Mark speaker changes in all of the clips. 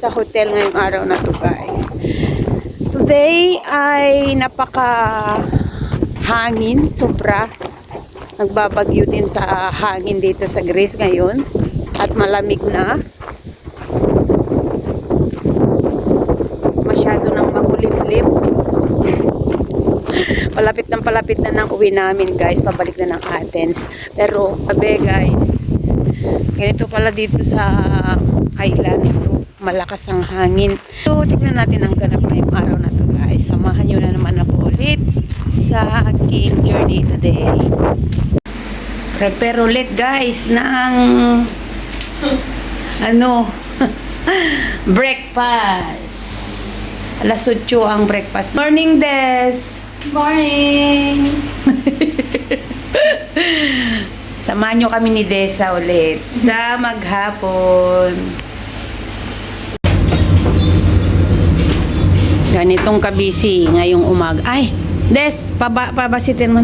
Speaker 1: sa hotel ngayong araw na to guys. Today ay napaka hangin, sobra. Nagbabagyo din sa hangin dito sa Greece ngayon. At malamig na. Masyado nang makulimlim. Palapit ng palapit na ng uwi namin guys. Pabalik na ng Athens. Pero, abe guys, ganito pala dito sa island. Malakas ang hangin. So, tignan natin ang ganap ngayong araw na to guys. Samahan nyo na naman ako ulit sa aking journey today. Prepare ulit guys ng ano breakfast. Alas 8 ang breakfast. Morning, Des!
Speaker 2: Morning!
Speaker 1: Samahan nyo kami ni Desa ulit sa maghapon. Ganitong kabisi ngayong umaga. Ay, Des, paba, pabasitin mo.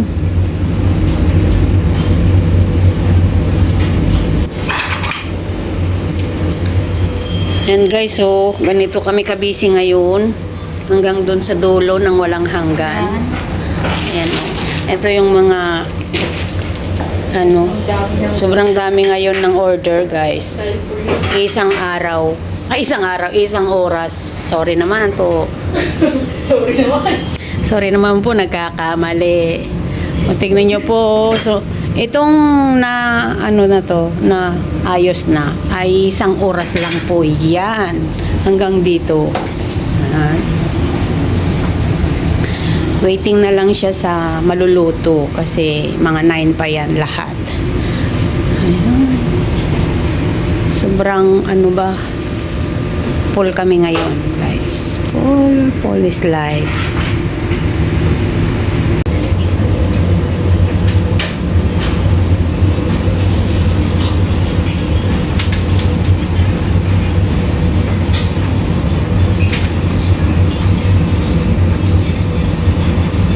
Speaker 1: Yan guys, so ganito kami kabisi ngayon hanggang doon sa dulo ng walang hanggan. Ayan. oh. Ito yung mga ano, sobrang dami ngayon ng order, guys. Isang araw. Ay, isang araw, isang oras. Sorry naman po.
Speaker 2: Sorry naman.
Speaker 1: Sorry naman po, nagkakamali. O, tignan nyo po. So, itong na, ano na to, na ayos na, ay isang oras lang po yan. Hanggang dito. Ayan. Waiting na lang siya sa maluluto kasi mga 9 pa yan lahat. Ayan. Sobrang ano ba, full kami ngayon guys. Full, full is life.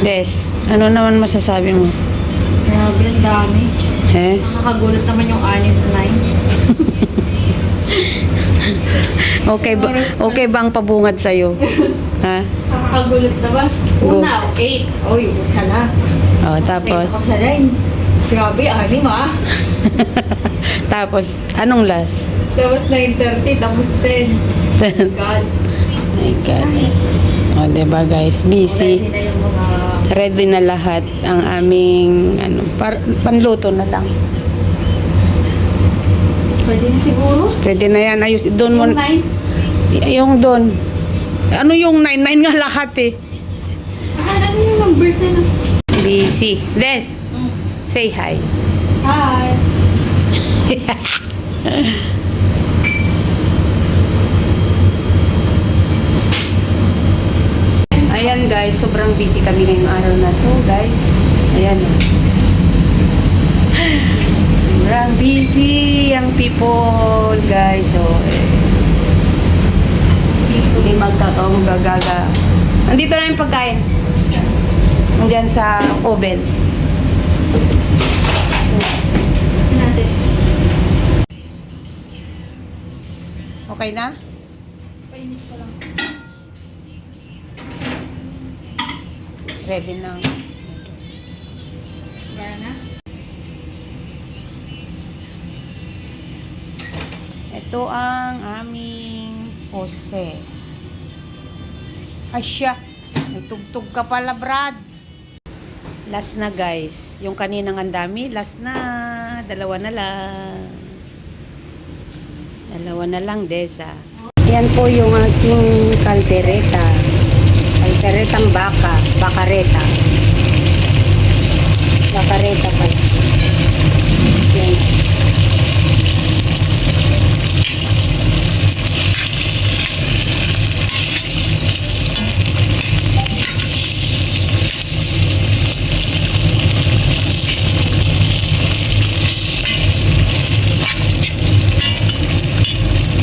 Speaker 1: Des, ano naman masasabi mo?
Speaker 2: Grabe, ang dami.
Speaker 1: Eh?
Speaker 2: Nakakagulat naman yung anim na nine.
Speaker 1: Okay ba, okay ba ang pabungad sa'yo? ha?
Speaker 2: Nakakagulat naman.
Speaker 1: Go.
Speaker 2: Una, eight. Oy, isa na.
Speaker 1: Oh, tapos,
Speaker 2: ako sa nine. Grabe, anim ah.
Speaker 1: tapos, anong last?
Speaker 2: Tapos 9.30, tapos 10. God.
Speaker 1: My God. O, oh, diba guys? Busy.
Speaker 2: Ready na yung mga...
Speaker 1: Ready na lahat ang aming, ano, par, panluto na lang.
Speaker 2: Pwede na siguro?
Speaker 1: Pwede na yan. Ayos, doon mo,
Speaker 2: Yung 9?
Speaker 1: y- yung doon. Ano yung 9? 9 nga lahat eh.
Speaker 2: Ah, ano yung number na na?
Speaker 1: Busy. Des,
Speaker 2: Mm.
Speaker 1: say hi.
Speaker 2: Hi.
Speaker 1: Ayan guys, sobrang busy kami ngayong araw na to guys. Ayan. Oh. Sobrang busy ang people guys. So, eh, hindi magkakaong gagaga. Andito na yung pagkain. Andiyan sa oven. Okay na?
Speaker 2: Painit ko lang.
Speaker 1: Ready na.
Speaker 2: Gara na?
Speaker 1: Ito ang aming pose. Ay siya, may tugtog ka pala, Brad. Last na guys. Yung kaninang ang dami, last na. Dalawa na lang. Dalawa na lang, Desa. Yan po yung aking kaldereta. Kalderetang baka. Bakareta. Bakareta pala. Yan.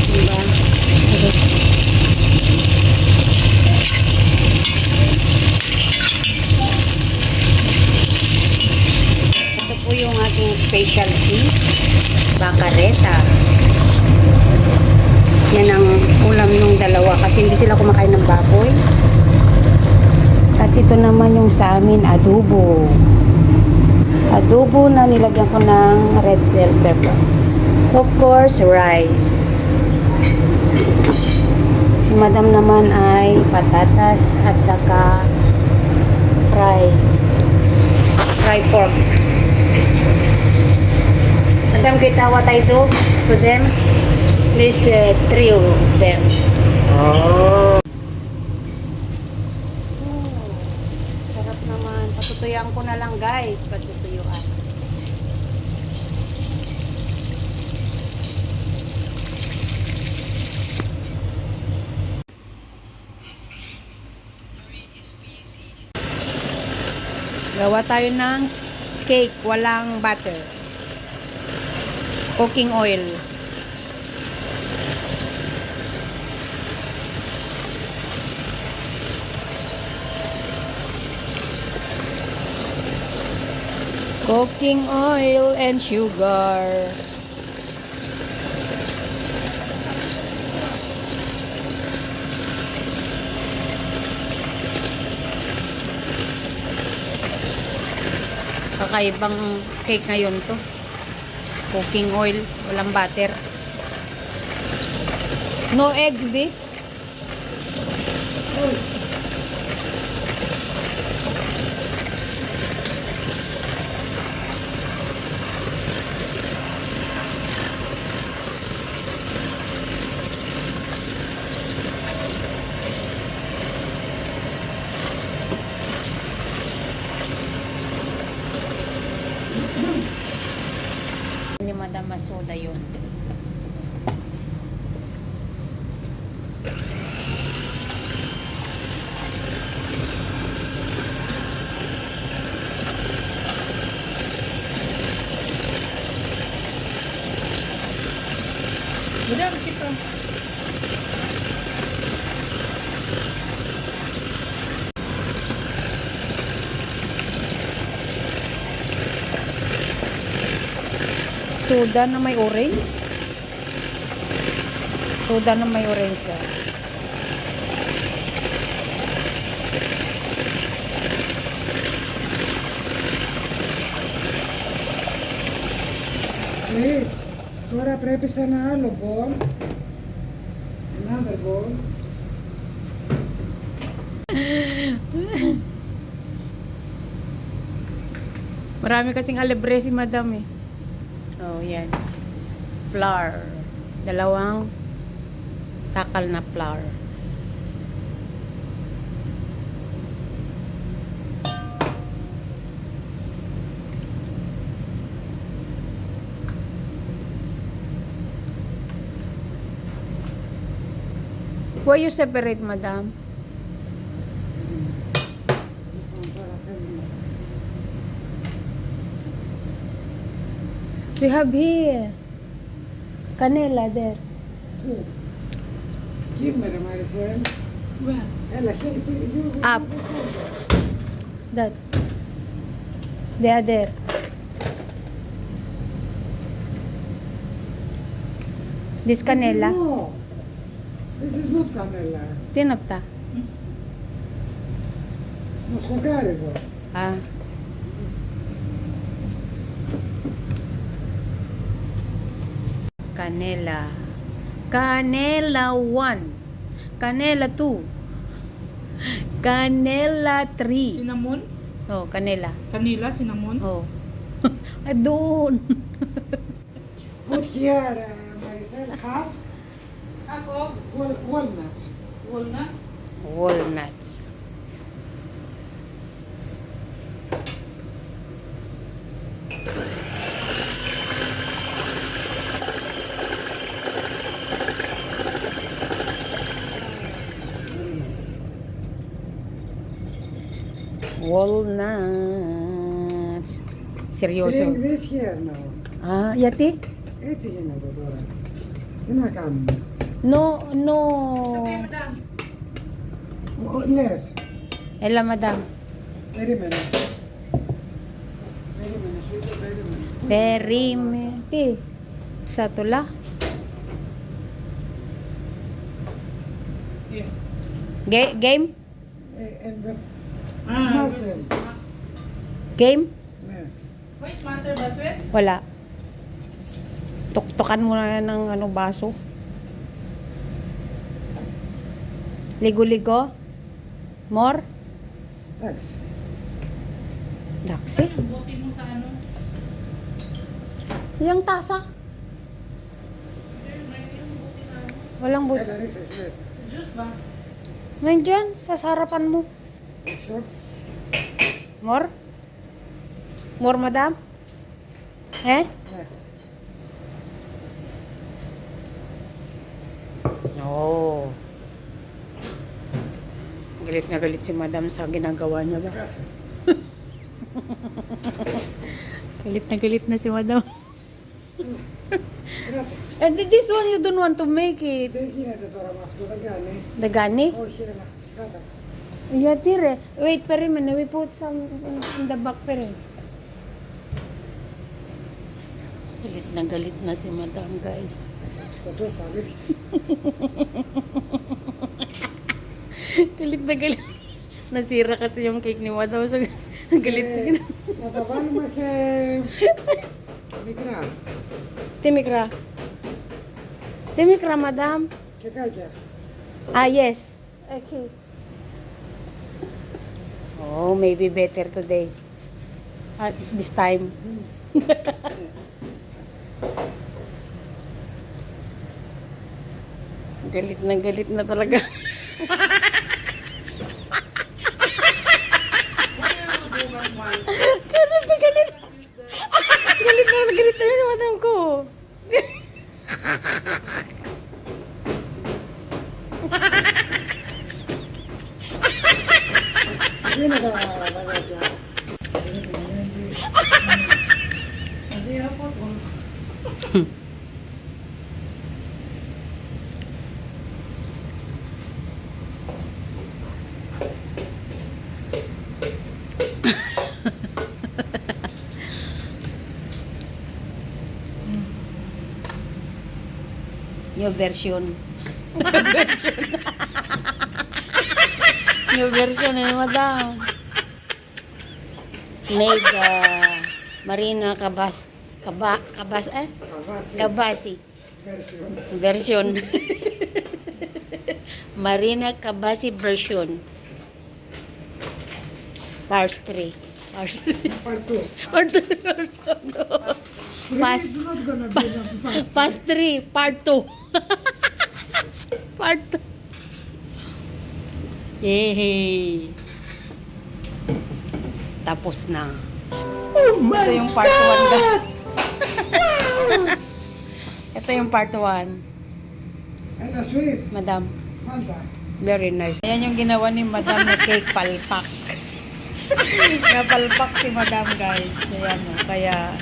Speaker 1: Diba? Sarap. Ito po yung aking specialty, bakareta. Yan ang ulam ng dalawa kasi kumakain ng baboy. At ito naman yung sa amin, adobo. Adobo na nilagyan ko ng red bell pepper. Of course, rice. Si madam naman ay patatas at saka fry. Fry pork. Madam, kita what I do to them? This uh, trio them. Oh, naman. Patutuyuan ko na lang guys. Patutuyuan. Gawa tayo ng cake, walang butter. Cooking oil. Cooking oil and sugar. Kakaibang cake ngayon to. Cooking oil, walang butter. No egg this? Ni Madam Masoda yun.
Speaker 2: Madam, kita
Speaker 1: Soda na may orange. Soda na may orange. ah.
Speaker 3: Hey, τώρα πρέπει σε ένα άλλο bowl. Another bowl.
Speaker 1: Marami kasing alebre si Madam eh. Oh, yan. Flour. Dalawang takal na flour. Why you separate, Madam? We have here. Canela there.
Speaker 3: Πού? Give me ρε Μαρισέλ.
Speaker 2: Where?
Speaker 3: Έλα, χέρι πήρε you.
Speaker 1: Up. That. They are there. This canela.
Speaker 3: No. This is not canela.
Speaker 1: Τι είναι αυτά.
Speaker 3: Μοσχοκάριδο.
Speaker 1: Α. Canela. Canela 1. Canela 2. Canela 3.
Speaker 2: Cinnamon?
Speaker 1: Oh, canela.
Speaker 2: Kanila, cinnamon?
Speaker 1: Oh. Ay, doon.
Speaker 3: Put here, uh, Marisel, half
Speaker 2: Half of
Speaker 3: wal- walnuts.
Speaker 2: Walnuts.
Speaker 1: Walnuts. seryoso.
Speaker 3: Bring this here now.
Speaker 1: Ah, yati?
Speaker 3: Ito yun na, Dora. Kinakam.
Speaker 1: No, no.
Speaker 2: Okay, madam.
Speaker 3: Oh, yes.
Speaker 1: Ella, madam.
Speaker 3: Very many. Very many. Very
Speaker 1: many. Very many. Sa tula. Yeah. Game?
Speaker 3: And the,
Speaker 2: ah,
Speaker 1: game?
Speaker 2: Where's Master Baswet?
Speaker 1: Wala. Tuktukan mo na ng ano, baso. Ligo-ligo? More?
Speaker 3: Thanks.
Speaker 1: Daksi?
Speaker 2: Yung bote mo sa ano?
Speaker 1: Yung tasa? Walang
Speaker 3: Hey,
Speaker 1: but.
Speaker 3: Alex, is it?
Speaker 2: Sa juice ba?
Speaker 1: Nandiyan, sa sarapan mo.
Speaker 3: Sure.
Speaker 1: More? More, madam? Eh?
Speaker 3: Yeah.
Speaker 1: Oo. Galit na galit si madam sa ginagawa niya ba? Galit na galit na si madam. And this one you don't want to make it.
Speaker 3: Thinking at the Torah after the gun, eh?
Speaker 1: The gani?
Speaker 3: Oh, shit. Grabe.
Speaker 1: Yeah, dire. Wait, pere man. We put some in, in the back, pere. Galit na galit na si madam, guys. Galit na galit. Nasira kasi yung cake ni madam. So, galit na galit.
Speaker 3: Nataban mo si... Mikra.
Speaker 1: Timikra. Timikra, madam.
Speaker 3: Kaya.
Speaker 1: Ah, yes. Okay. Oh, maybe better today. At this time. galit na galit na talaga. galit na galit. galit na galit na yung madam ko.
Speaker 3: Hindi
Speaker 1: New version. version. New version eh, madam. Made uh, Marina Cabas Caba, Cabas eh?
Speaker 3: Cabasi.
Speaker 1: Cabasi.
Speaker 3: Version.
Speaker 1: Version. Marina Cabasi version. Parts 3. Parts 3.
Speaker 3: Part 2.
Speaker 1: Part
Speaker 3: 2. Part 2. Past,
Speaker 1: past 3, part 2. part 2. Yehey. Tapos na. Oh my Ito yung part 1 guys. Ito yung part 1.
Speaker 3: And a sweet.
Speaker 1: Madam.
Speaker 3: Madam.
Speaker 1: Very nice. Ayan yung ginawa ni Madam na cake palpak. Napalpak si Madam guys. Ayan o. Kaya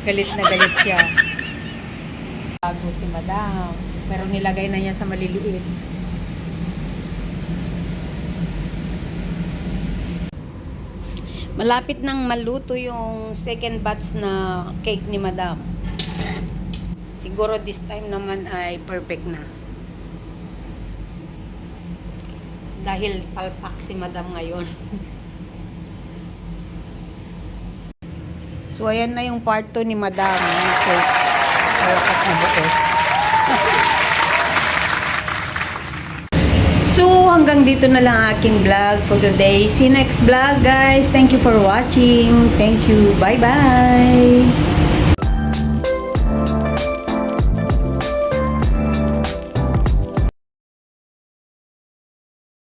Speaker 1: galit na galit siya. Bago si Madam. Pero nilagay na niya sa maliliit. Malapit nang maluto yung second batch na cake ni Madam. Siguro this time naman ay perfect na. Dahil palpak si Madam ngayon. so, ayan na yung part 2 ni Madam. Sa wakas na. So, hanggang dito na lang aking vlog for today. See you next vlog, guys. Thank you for watching. Thank you. Bye-bye.